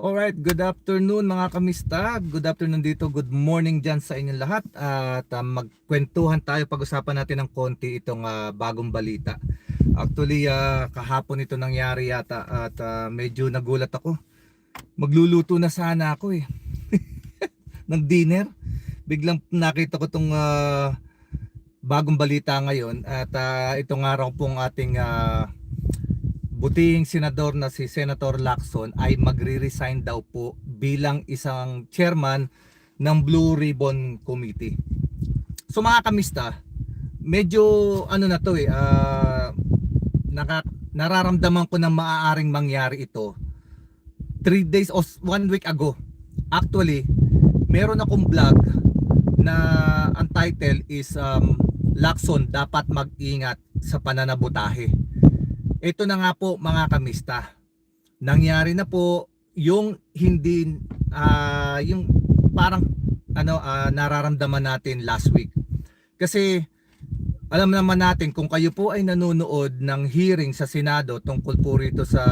Alright, good afternoon mga kamista. Good afternoon dito. Good morning dyan sa inyong lahat. At uh, magkwentuhan tayo, pag-usapan natin ng konti itong ah, bagong balita. Actually, ah, kahapon ito nangyari yata at ah, medyo nagulat ako. Magluluto na sana ako eh. ng dinner. Biglang nakita ko itong ah, bagong balita ngayon at ah, ito nga raw pong ating ah, butihing senador na si Senator Lacson ay magre-resign daw po bilang isang chairman ng Blue Ribbon Committee. So mga kamista, medyo ano na to eh, ah, naka, nararamdaman ko na maaaring mangyari ito 3 days o 1 week ago. Actually, meron akong vlog na ang title is um, Lacson dapat mag-ingat sa pananabutahe. Ito na nga po mga kamista. Nangyari na po yung hindi ah, yung parang ano ah, nararamdaman natin last week. Kasi alam naman natin kung kayo po ay nanonood ng hearing sa Senado tungkol po rito sa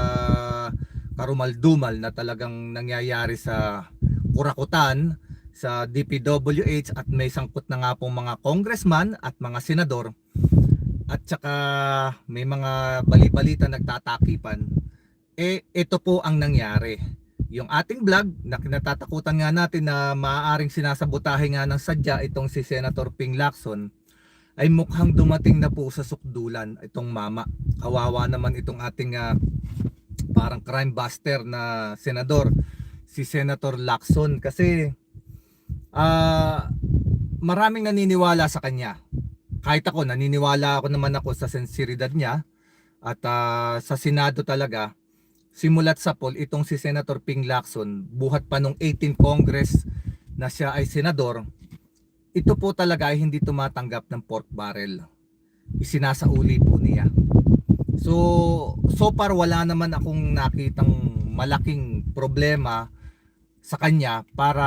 karumaldumal na talagang nangyayari sa Kurakutan sa DPWH at may sangkot na nga pong mga congressman at mga senador at saka may mga bali-balita nagtatakipan. Eh ito po ang nangyari. Yung ating vlog na kinatatakutan nga natin na maaaring sinasabotahe nga ng sadya itong si Senator Ping Lacson ay mukhang dumating na po sa sukdulan itong mama. Kawawa naman itong ating ah, parang crime buster na senador si Senator Lacson. Kasi ah maraming naniniwala sa kanya kahit ako naniniwala ako naman ako sa sinseridad niya at ah, sa Senado talaga. Simulat sa poll itong si Senator Ping Lacson buhat pa nung 18 Congress na siya ay senador ito po talaga ay hindi tumatanggap ng pork barrel. Isinasauli po niya. So so far wala naman akong nakitang malaking problema sa kanya para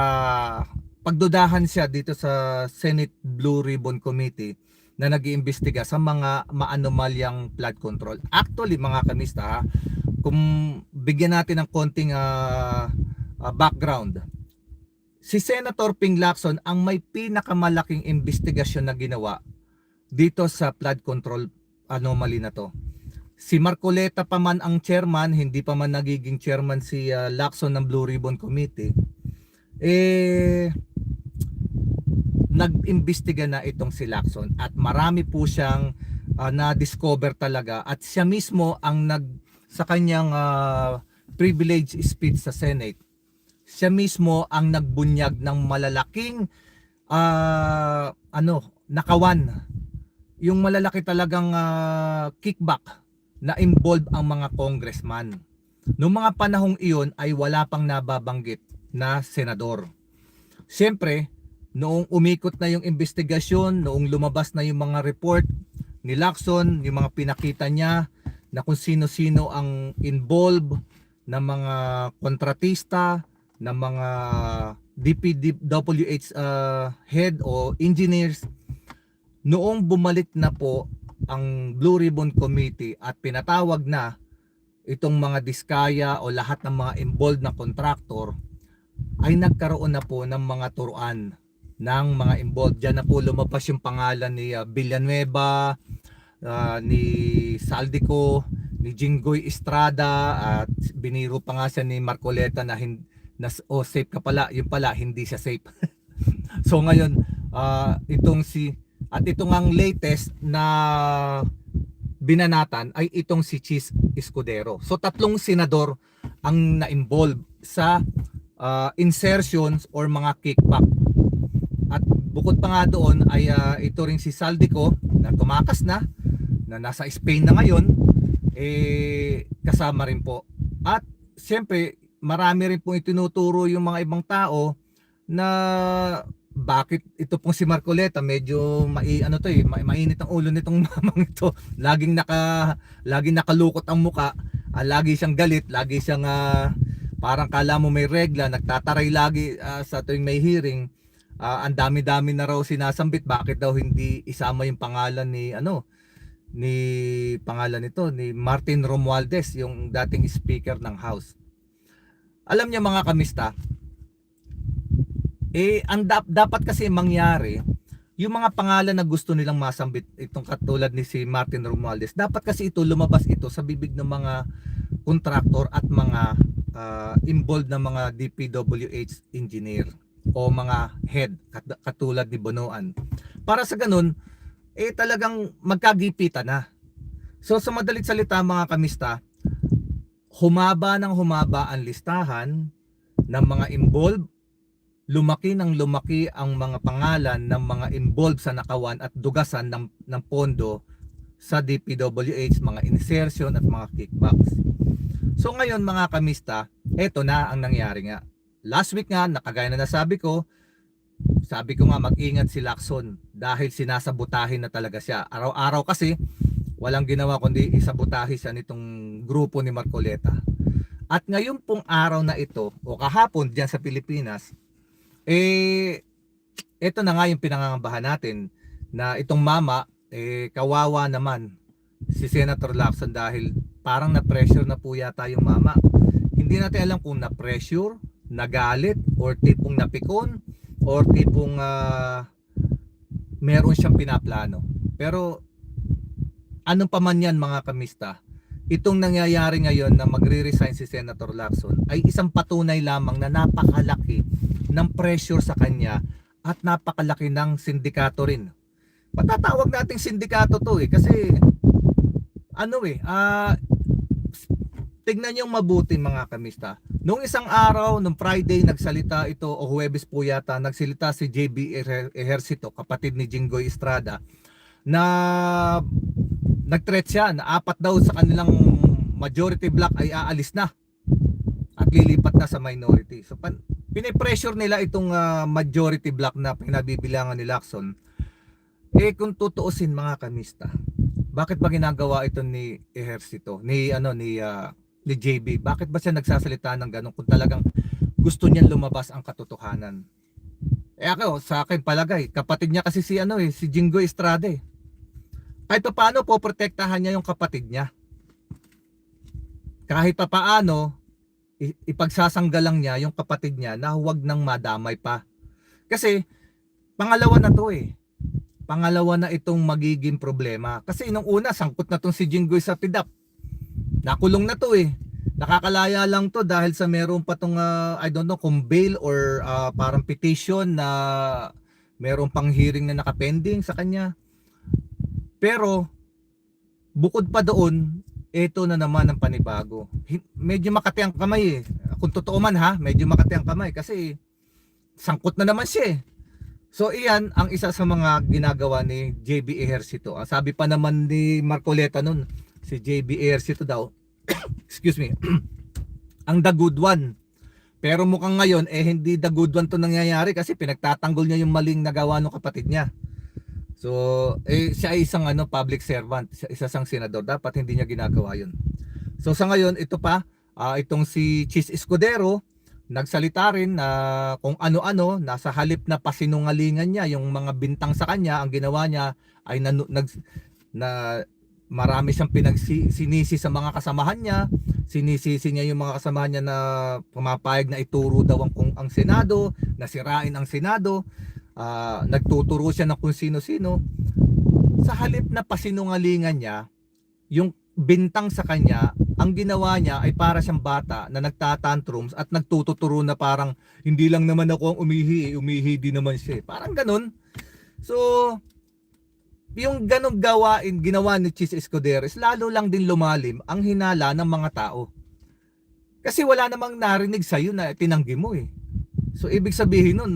pagdudahan siya dito sa Senate Blue Ribbon Committee na nag-iimbestiga sa mga maanomalyang flood control. Actually, mga kamista, ha, kung bigyan natin ng konting ah, ah, background, si Senator Ping Lacson ang may pinakamalaking investigasyon na ginawa dito sa flood control anomaly na to. Si Marcoleta pa man ang chairman, hindi pa man nagiging chairman si ah, Lacson ng Blue Ribbon Committee. Eh nag-imbestiga na itong si Lacson at marami po siyang ah, na-discover talaga at siya mismo ang nag sa kanyang ah, privilege speech sa Senate siya mismo ang nagbunyag ng malalaking ah, ano nakawan. Yung malalaki talagang ah, kickback na involve ang mga congressman. Noong mga panahong iyon ay wala pang nababanggit na senador. Siyempre, noong umikot na yung investigasyon, noong lumabas na yung mga report ni Lacson, yung mga pinakita niya na kung sino-sino ang involved na mga kontratista, na mga DPWH uh, head o engineers, noong bumalik na po ang Blue Ribbon Committee at pinatawag na itong mga diskaya o lahat ng mga involved na contractor ay nagkaroon na po ng mga turuan ng mga involved. Diyan na po lumabas yung pangalan ni uh, Villanueva, ah, ni Saldico, ni Jinggoy Estrada at biniro pa nga siya ni Marcoleta na, hin- na oh, safe ka pala. Yung pala, hindi siya safe. so ngayon, ah, itong si at itong ang latest na binanatan ay itong si Chis Escudero. So tatlong senador ang na-involve sa uh, insertions or mga kickback. At bukod pa nga doon ay uh, ito rin si Saldico na tumakas na, na nasa Spain na ngayon, eh kasama rin po. At siyempre, marami rin pong itinuturo yung mga ibang tao na bakit ito pong si Marcoleta medyo mai ano to eh ma- mainit ang ulo nitong mamang ito laging naka laging nakalukot ang muka ah, lagi siyang galit lagi siyang ah, parang kala mo may regla, nagtataray lagi ah, sa tuwing may hearing, ah, ang dami-dami na raw sinasambit, bakit daw hindi isama yung pangalan ni ano ni pangalan nito ni Martin Romualdez, yung dating speaker ng House. alam niyo mga kamista, eh ang dap- dapat kasi mangyari, yung mga pangalan na gusto nilang masambit itong katulad ni si Martin Romualdez, dapat kasi ito lumabas ito sa bibig ng mga kontraktor at mga ah, involved na mga DPWH engineer o mga head kat- katulad ni Bonoan. Para sa ganun, eh talagang magkagipitan na. So sa madalit salita mga kamista, humaba ng humaba ang listahan ng mga involved, lumaki ng lumaki ang mga pangalan ng mga involved sa nakawan at dugasan ng, ng pondo sa DPWH, mga insertion at mga kickbacks. So ngayon mga kamista, eto na ang nangyari nga. Last week nga, nakagaya na nasabi ko, sabi ko nga mag-ingat si Lacson dahil sinasabotahin na talaga siya. Araw-araw kasi walang ginawa kundi isabotahe siya nitong grupo ni Marcoleta. At ngayon pong araw na ito o kahapon diyan sa Pilipinas, eh ito na nga yung pinangangambahan natin na itong mama eh kawawa naman si Senator Lacson dahil parang na-pressure na po yata yung mama. Hindi natin alam kung na-pressure, nagalit, or tipong napikon, or tipong ah, meron siyang pinaplano. Pero anong pa man yan mga kamista, itong nangyayari ngayon na magre-resign si Senator Lacson ay isang patunay lamang na napakalaki ng pressure sa kanya at napakalaki ng sindikato rin. Matatawag nating sindikato to eh kasi ano eh, ah tignan yung mabuti mga kamista. Nung isang araw, nung Friday, nagsalita ito, o Huwebes po yata, nagsalita si JB Ejer- Ejercito, kapatid ni Jinggoy Estrada, na nag-threat siya na apat daw sa kanilang majority block ay aalis na at lilipat na sa minority. So pan, pinipressure nila itong ah, majority block na pinabibilangan ni Lacson. Eh kung tutuusin mga kamista, bakit ba ginagawa ito ni Ejercito, ni ano ni ah, ni JB? Bakit ba siya nagsasalita ng ganun kung talagang gusto niyang lumabas ang katotohanan? Eh ako, sa akin palagay, kapatid niya kasi si ano eh, si Jingo Estrada eh. Kahit pa paano po protektahan niya yung kapatid niya. Kahit pa paano, ipagsasanggalang niya yung kapatid niya na huwag nang madamay pa. Kasi pangalawa na to eh. Pangalawa na itong magiging problema. Kasi nung una, sangkot na tong si Jinggoy sa PIDAP. Nakulong na to eh. Nakakalaya lang to dahil sa meron pa tong ah, I don't know kung bail or ah, parang petition na meron pang hearing na nakapending sa kanya. Pero bukod pa doon, ito na naman ang panibago. Medyo makati ang kamay eh. Kung totoo man ha, medyo makati ang kamay kasi sangkot na naman siya eh. So iyan ang isa sa mga ginagawa ni JB Ejercito. Ang sabi pa naman ni Marcoleta nun, si JB Ejercito daw, excuse me, ang the good one. Pero mukhang ngayon, eh hindi the good one to nangyayari kasi pinagtatanggol niya yung maling nagawa ng kapatid niya. So, eh, siya ay isang ano, public servant, siya, isa sang senador, dapat hindi niya ginagawa yun. So sa ngayon, ito pa, ah, itong si Chis Escudero, nagsalita rin na kung ano-ano, nasa halip na pasinungalingan niya, yung mga bintang sa kanya, ang ginawa niya ay nag, na marami siyang pinagsinisi sa mga kasamahan niya, sinisisi niya yung mga kasamahan niya na pumapayag na ituro daw ang, kung, ang Senado, nasirain ang Senado, ah, nagtuturo siya ng kung sino-sino. Sa halip na pasinungalingan niya, yung bintang sa kanya, ang ginawa niya ay para siyang bata na nagtatantrums at nagtututuro na parang hindi lang naman ako ang umihi, eh, umihi din naman siya. eh." Parang ganun. So, yung ganong gawain, ginawa ni Chis Escudero is lalo lang din lumalim ang hinala ng mga tao. Kasi wala namang narinig sa'yo na tinanggi mo eh. So, ibig sabihin nun,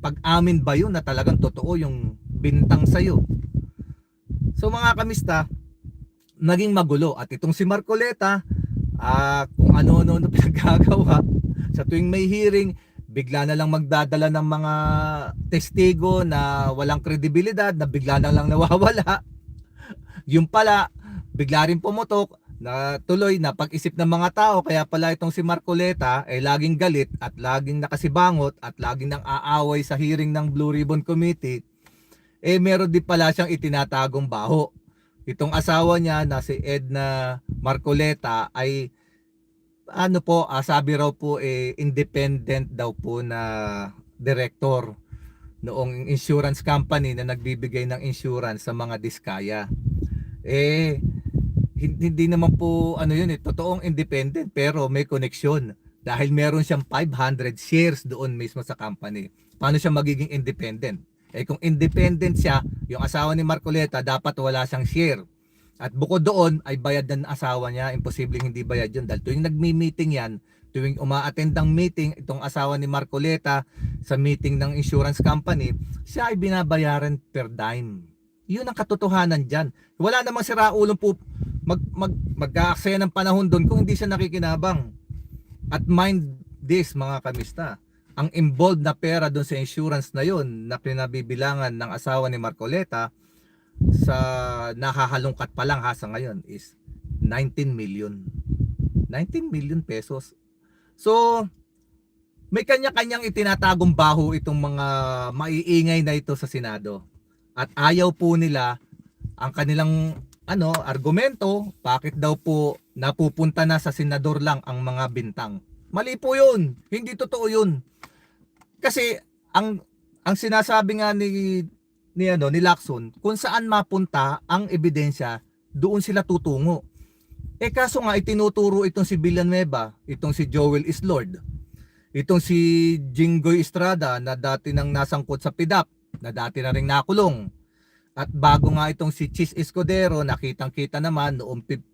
pag-amin ba yun na talagang totoo yung bintang sa'yo? So, mga kamista, naging magulo. At itong si Marcoleta, ah, kung ano-ano na pinagkagawa, sa tuwing may hearing, bigla na lang magdadala ng mga testigo na walang kredibilidad, na bigla na lang nawawala. Yung pala, bigla rin pumutok, na tuloy na pag-isip ng mga tao, kaya pala itong si Marcoleta ay laging galit at laging nakasibangot at laging nang aaway sa hearing ng Blue Ribbon Committee, eh meron din pala siyang itinatagong baho. Itong asawa niya na si Edna Marcoleta ay ano po, ah, sabi raw po eh independent daw po na director noong insurance company na nagbibigay ng insurance sa mga diskaya. Eh hin- hindi naman po ano yun eh, totoong independent pero may koneksyon dahil meron siyang 500 shares doon mismo sa company. Paano siya magiging independent? Eh kung independent siya, yung asawa ni Marcoleta dapat wala siyang share. At bukod doon ay bayad ng asawa niya, imposibleng hindi bayad yun dahil tuwing nagmi-meeting yan, tuwing umaattend ng meeting itong asawa ni Marcoleta sa meeting ng insurance company, siya ay binabayaran per dime. Yun ang katotohanan diyan. Wala namang siraulong po mag mag mag-aaksaya ng panahon doon kung hindi siya nakikinabang. At mind this mga kamista, ang involved na pera doon sa insurance na yun na pinabibilangan ng asawa ni Marcoleta sa nakahalungkat pa lang ha sa ngayon is 19 million. 19 million pesos. So, may kanya-kanyang itinatagong baho itong mga maiingay na ito sa Senado. At ayaw po nila ang kanilang ano argumento, bakit daw po napupunta na sa senador lang ang mga bintang. Mali po 'yun. Hindi totoo 'yun. Kasi ang ang sinasabi nga ni ni ano ni Lacson, kung saan mapunta ang ebidensya, doon sila tutungo. Eh kaso nga itinuturo itong si Villanueva, itong si Joel Islord, itong si Jinggoy Estrada na dati nang nasangkot sa PIDAP, na dati na ring nakulong. At bago nga itong si Chis Escudero, nakitang-kita naman noong pip-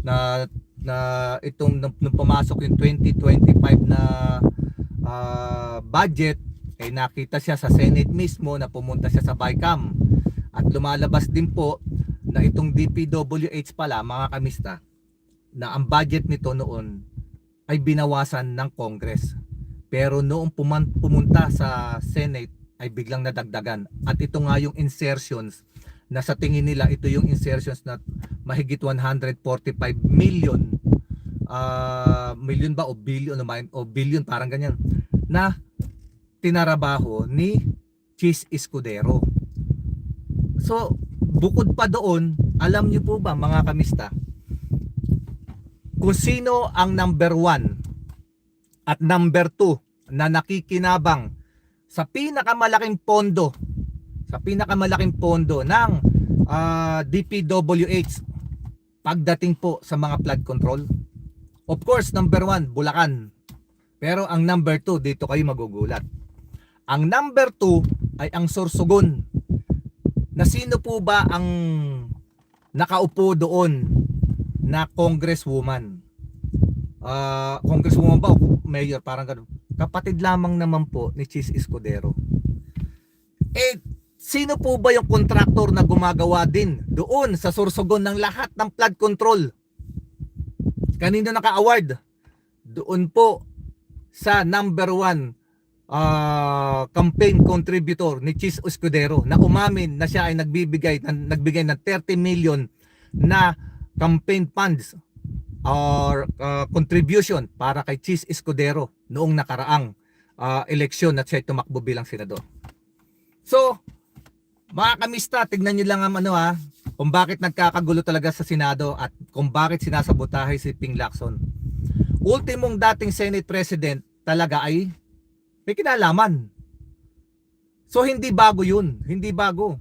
na na itong nung, nung pumasok yung 2025 na ah, budget ay nakita siya sa Senate mismo na pumunta siya sa BICAM at lumalabas din po na itong DPWH pala mga kamista na ang budget nito noon ay binawasan ng Congress. Pero noong pumunta sa Senate ay biglang nadagdagan. At ito nga yung insertions. Na sa tingin nila ito yung insertions na mahigit 145 million ah million ba o billion o billion parang ganyan na tinarabaho ni Cheese Escudero. So, bukod pa doon, alam niyo po ba mga kamista, kung sino ang number one at number two na nakikinabang sa pinakamalaking pondo, sa pinakamalaking pondo ng ah, DPWH pagdating po sa mga flood control. Of course, number one, Bulacan. Pero ang number two, dito kayo magugulat. Ang number 2 ay ang sorsogon. Na sino po ba ang nakaupo doon na congresswoman? Uh, congresswoman ba o mayor? Parang ganun. Kapatid lamang naman po ni Chis Escudero. Eh, sino po ba yung contractor na gumagawa din doon sa sorsogon ng lahat ng flood control? Kanino naka-award? Doon po sa number 1 uh, campaign contributor ni Chis Escudero na umamin na siya ay nagbibigay ng, nagbigay ng 30 million na campaign funds or uh, contribution para kay Chis Escudero noong nakaraang uh, eleksyon at siya tumakbo bilang senador. So, mga kamista, tignan nyo lang ang ano ha, kung bakit nagkakagulo talaga sa Senado at kung bakit sinasabotahe si Ping Lacson. Ultimong dating Senate President talaga ay may kinalaman. So hindi bago 'yun, hindi bago.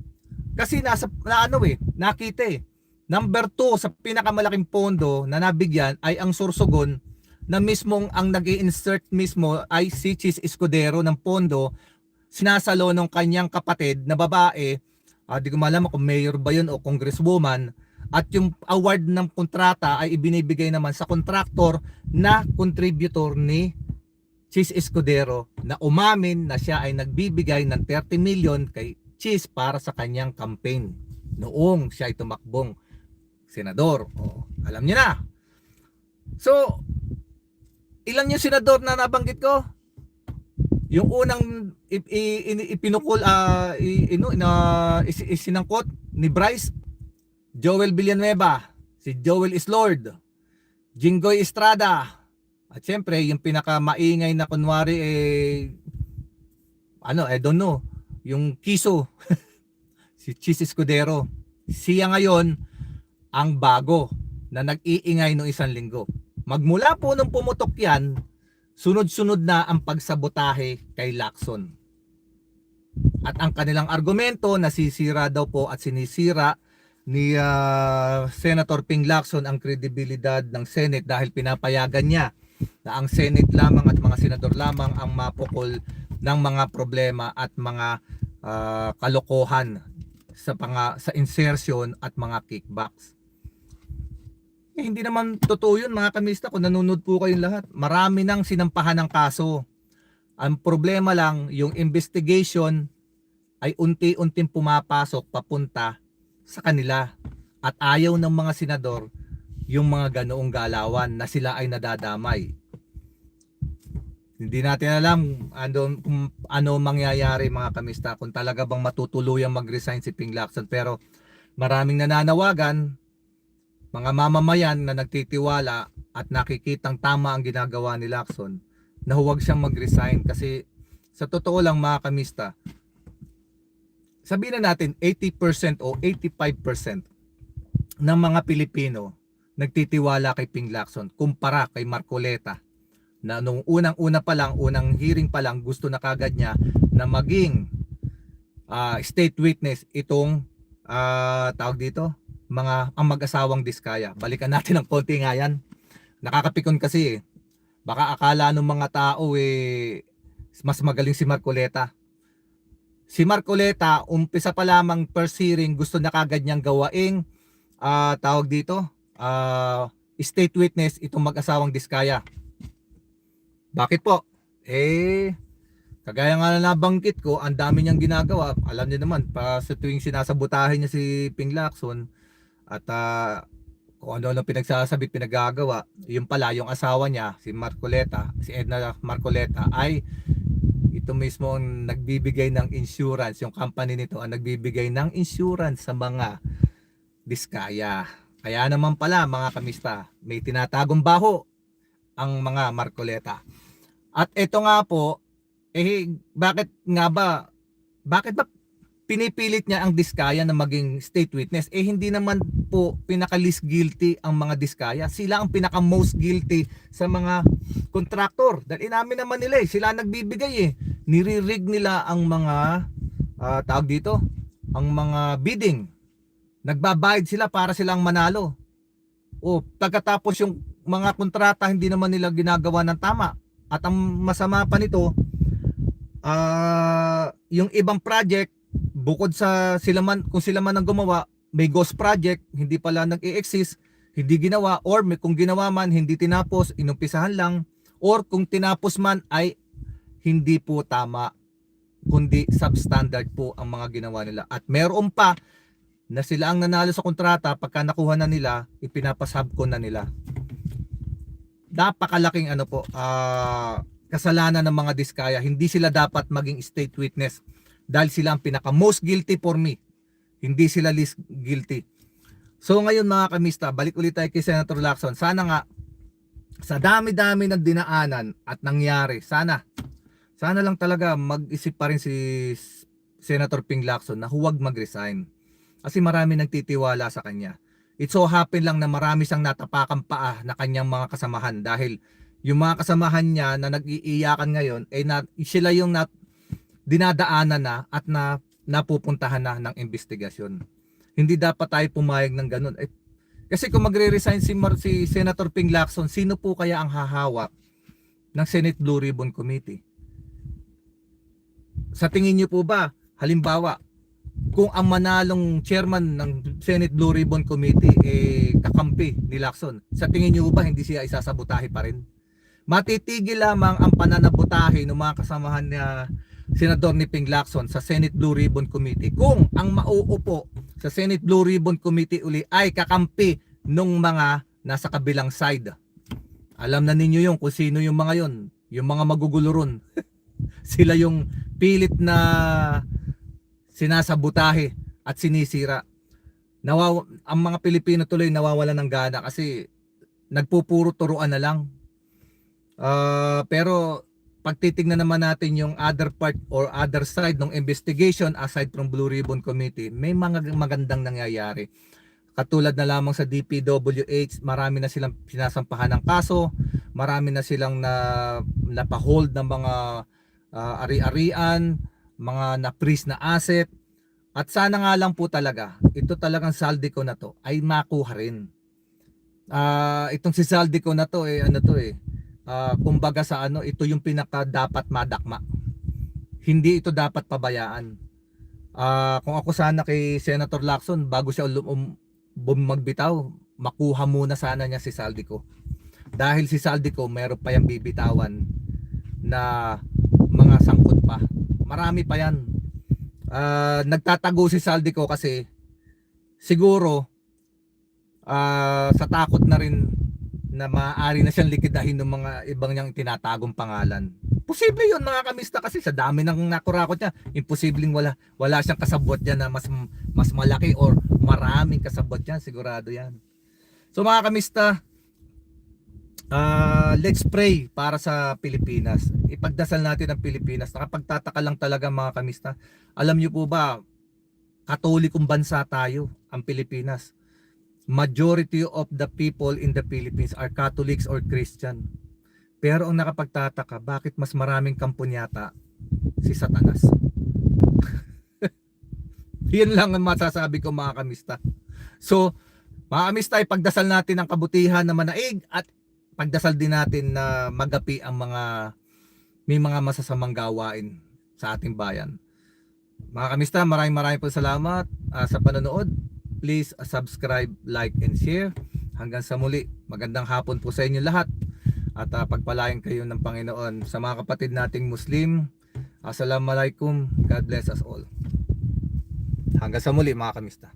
Kasi nasa na ano eh, nakita eh. Number 2 sa pinakamalaking pondo na nabigyan ay ang Sorsogon na mismong ang nag insert mismo ay si Chis Escudero ng pondo sinasalo ng kanyang kapatid na babae ah, di ko malaman kung mayor ba yun o congresswoman at yung award ng kontrata ay ibinibigay naman sa kontraktor na contributor ni Chis Escudero na umamin na siya ay nagbibigay ng 30 million kay Chis para sa kanyang campaign noong siya ay tumakbong senador. O, alam niyo na. So, ilan yung senador na nabanggit ko? Yung unang ipinukol ah, i- ino is- isinangkot ni Bryce Joel Villanueva, si Joel Islord, Jinggoy Estrada, at syempre, yung pinakamaingay na kunwari eh ano, I don't know, yung Kiso, si Chis Escudero. Siya ngayon ang bago na nag-iingay no isang linggo. Magmula po nung pumutok yan, sunod-sunod na ang pagsabotahe kay Lacson. At ang kanilang argumento, nasisira daw po at sinisira ni ah, Senator Ping Lacson ang kredibilidad ng Senate dahil pinapayagan niya na ang Senate lamang at mga senador lamang ang mapukol ng mga problema at mga ah, kalokohan sa panga, sa insertion at mga kickbacks. Eh, hindi naman totoo yun mga kamista kung nanonood po kayong lahat. Marami nang sinampahan ng kaso. Ang problema lang, yung investigation ay unti-unting pumapasok papunta sa kanila. At ayaw ng mga senador yung mga ganoong galawan na sila ay nadadamay. Hindi natin alam ano, kung ano mangyayari mga kamista kung talaga bang matutuluyang mag-resign si Ping Lacson. Pero maraming nananawagan, mga mamamayan na nagtitiwala at nakikitang tama ang ginagawa ni Lacson na huwag siyang mag-resign kasi sa totoo lang mga kamista, sabihin na natin 80% o 85% ng mga Pilipino nagtitiwala kay Ping Lacson kumpara kay Marcoleta na nung unang-una pa lang, unang hearing pa lang, gusto na kagad niya na maging ah, state witness itong ah, tawag dito, mga ang mag-asawang diskaya. Balikan natin ng konti nga yan. Nakakapikon kasi eh. Baka akala ng mga tao eh mas magaling si Marcoleta. Si Marcoleta, umpisa pa lamang first hearing, gusto na kagad niyang gawaing ah, tawag dito, ah, state witness itong mag-asawang diskaya. Bakit po? Eh, kagaya nga na nabanggit ko, ang dami niyang ginagawa. Alam niyo naman, pa sa tuwing sinasabotahe niya si Ping Lacson, at ah, kung ano lang pinagsasabit, pinagagawa, yung pala, yung asawa niya, si Marcoleta, si Edna Marcoleta, ay ito mismo ang nagbibigay ng insurance, yung company nito ang nagbibigay ng insurance sa mga diskaya. Kaya naman pala mga kamista, may tinatagong baho ang mga Marcoleta. At ito nga po, eh bakit nga ba, bakit ba pinipilit niya ang diskaya na maging state witness? Eh hindi naman po pinaka least guilty ang mga diskaya. Sila ang pinaka most guilty sa mga kontraktor. Dahil inamin naman nila eh, sila nagbibigay eh. Niririg nila ang mga ah, tawag dito, ang mga bidding. Nagbabayad sila para silang manalo. O pagkatapos yung mga kontrata hindi naman nila ginagawa ng tama. At ang masama pa nito, ah yung ibang project bukod sa sila man kung sila man ang gumawa, may ghost project, hindi pala nag-i-exist, hindi ginawa or may, kung ginawa man hindi tinapos, inumpisahan lang or kung tinapos man ay hindi po tama kundi substandard po ang mga ginawa nila. At meron pa na sila ang nanalo sa kontrata pagka nakuha na nila, ipinapasubcon na nila. Napakalaking ano po, ah, kasalanan ng mga diskaya. Hindi sila dapat maging state witness dahil sila ang pinaka most guilty for me. Hindi sila least guilty. So ngayon mga kamista, balik ulit tayo kay Senator Lacson. Sana nga sa dami-dami ng dinaanan at nangyari, sana sana lang talaga mag-isip pa rin si Senator Ping Lacson na huwag mag-resign. Kasi marami nagtitiwala sa kanya. It so happen lang na marami siyang natapakang paa na kanyang mga kasamahan dahil yung mga kasamahan niya na nag-iiyakan ngayon ay na, sila yung nat, dinadaanan na at na napupuntahan na ng investigasyon. Hindi dapat tayo pumayag ng ganun. Eh, kasi kung magre-resign si, Mar- si Senator Ping Lacson, sino po kaya ang hahawak ng Senate Blue Ribbon Committee? Sa tingin niyo po ba, halimbawa, kung ang manalong chairman ng Senate Blue Ribbon Committee eh kakampi ni Lacson, sa tingin niyo ba hindi siya isasabotahe pa rin? Matitigil lamang ang pananabotahe ng mga kasamahan niya Senador ni Ping Lacson sa Senate Blue Ribbon Committee kung ang mauupo sa Senate Blue Ribbon Committee uli ay kakampi nung mga nasa kabilang side. Alam na ninyo yung kung sino yung mga yon, yung mga magugulo ron. Sila yung pilit na sinasabutahe at sinisira. Nawaw ang mga Pilipino tuloy nawawala ng gana kasi nagpupuro turuan na lang. Ah, pero pag titignan naman natin yung other part or other side ng investigation aside from Blue Ribbon Committee, may mga magandang nangyayari. Katulad na lamang sa DPWH, marami na silang sinasampahan ng kaso, marami na silang na napahold ng mga ah, ari-arian, mga na-freeze na asset. At sana nga lang po talaga, ito talagang Saldico na to ay makuha rin. Ah, itong si Saldico na to eh ano to eh. ah, kumbaga sa ano, ito yung pinaka dapat madakma. Hindi ito dapat pabayaan. Ah, kung ako sana kay Senator Lacson bago siya um, bum- magbitaw, makuha muna sana niya si Saldico. Dahil si Saldico meron pa yung bibitawan na mga sangkot pa. Marami pa yan. Ah, nagtatago si Saldico kasi siguro ah, sa takot na rin na maaari na siyang likidahin ng mga ibang niyang tinatagong pangalan. Posible yun mga kamista kasi sa dami ng nakurakot niya, imposibleng wala wala siyang kasabot diyan na mas mas malaki or maraming kasabot diyan, sigurado 'yan. So mga kamista, ah let's pray para sa Pilipinas. Ipagdasal natin ang Pilipinas. Nakapagtataka lang talaga mga kamista. Alam niyo po ba, katolikong bansa tayo, ang Pilipinas. Majority of the people in the Philippines are Catholics or Christian. Pero ang nakapagtataka, bakit mas maraming kampunyata si Satanas? Yan lang ang masasabi ko mga kamista. So, mga kamista, ipagdasal natin ang kabutihan na manaig at pagdasal din natin na magapi ang mga may mga masasamang gawain sa ating bayan. Mga kamista, maraming maraming po salamat ah, sa panonood. Please ah, subscribe, like, and share. Hanggang sa muli, magandang hapon po sa inyo lahat. At ah, pagpalain kayo ng Panginoon sa mga kapatid nating Muslim. Assalamualaikum. God bless us all. Hanggang sa muli mga kamista.